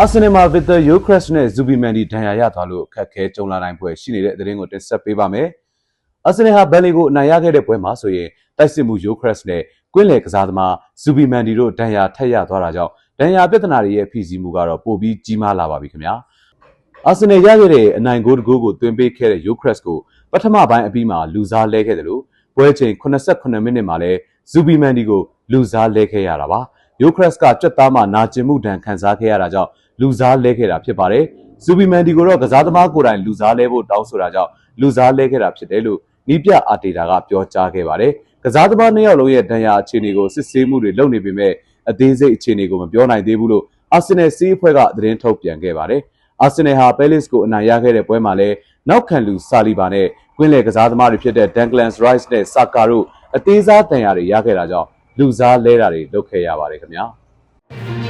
အာဆင်နယ်မှာဗစ်တာယိုခရက်စ်နဲ့ဇူဘီမန်ဒီဒဏ်ရာရသွားလို့အခက်အခဲကြုံလာနိုင်ဖွယ်ရှိနေတဲ့သတင်းကိုတင်ဆက်ပေးပါမယ်။အာဆင်နယ်ဟာဘယ်လီကိုအနိုင်ရခဲ့တဲ့ပွဲမှာဆိုရင်တိုက်စစ်မှုယိုခရက်စ်နဲ့ကွင်းလယ်ကစားသမားဇူဘီမန်ဒီတို့ဒဏ်ရာထက်ရသွားတာကြောင့်ဒဏ်ရာပြဿနာတွေရဲ့ဖိစီးမှုကတော့ပိုပြီးကြီးမားလာပါပြီခင်ဗျာ။အာဆင်နယ်ရခဲ့တဲ့အနိုင်ဂိုးတစ်ဂိုးကိုသွင်းပေးခဲ့တဲ့ယိုခရက်စ်ကိုပထမပိုင်းအပြီးမှာလူစားလဲခဲ့တယ်လို့ပွဲချိန်89မိနစ်မှာလဲဇူဘီမန်ဒီကိုလူစားလဲခဲ့ရတာပါ။ယိုခရက်စ်ကကြွက်သားမှာနာကျင်မှုဒဏ်ခံစားခဲ့ရတာကြောင့် လူစားလဲခဲ့တာဖြစ်ပါတယ်။ဇူဘီမန်ဒီကိုတော့ကစားသမားကိုယ်တိုင်လူစားလဲဖို့တောင်းဆိုတာကြောင့်လူစားလဲခဲ့တာဖြစ်တယ်လို့နီးပြအာတေတာကပြောကြားခဲ့ပါတယ်။ကစားသမားနှစ်ယောက်လုံးရဲ့ဒဏ်ရာအခြေအနေကိုစစ်ဆေးမှုတွေလုပ်နေပေမဲ့အသေးစိတ်အခြေအနေကိုမပြောနိုင်သေးဘူးလို့အာဆင်နယ်စီးအဖွဲ့ကသတင်းထုတ်ပြန်ခဲ့ပါတယ်။အာဆင်နယ်ဟာပဲလစ်ကိုအနိုင်ရခဲ့တဲ့ပွဲမှာလည်းနောက်ခံလူဆာလီဘာနဲ့ကွင်းလယ်ကစားသမားတွေဖြစ်တဲ့ဒန်ကလန်စ်ရိုက်စ်နဲ့ဆာကာတို့အသေးစားဒဏ်ရာတွေရခဲ့တာကြောင့်လူစားလဲတာတွေလုပ်ခဲ့ရပါတယ်ခင်ဗျာ။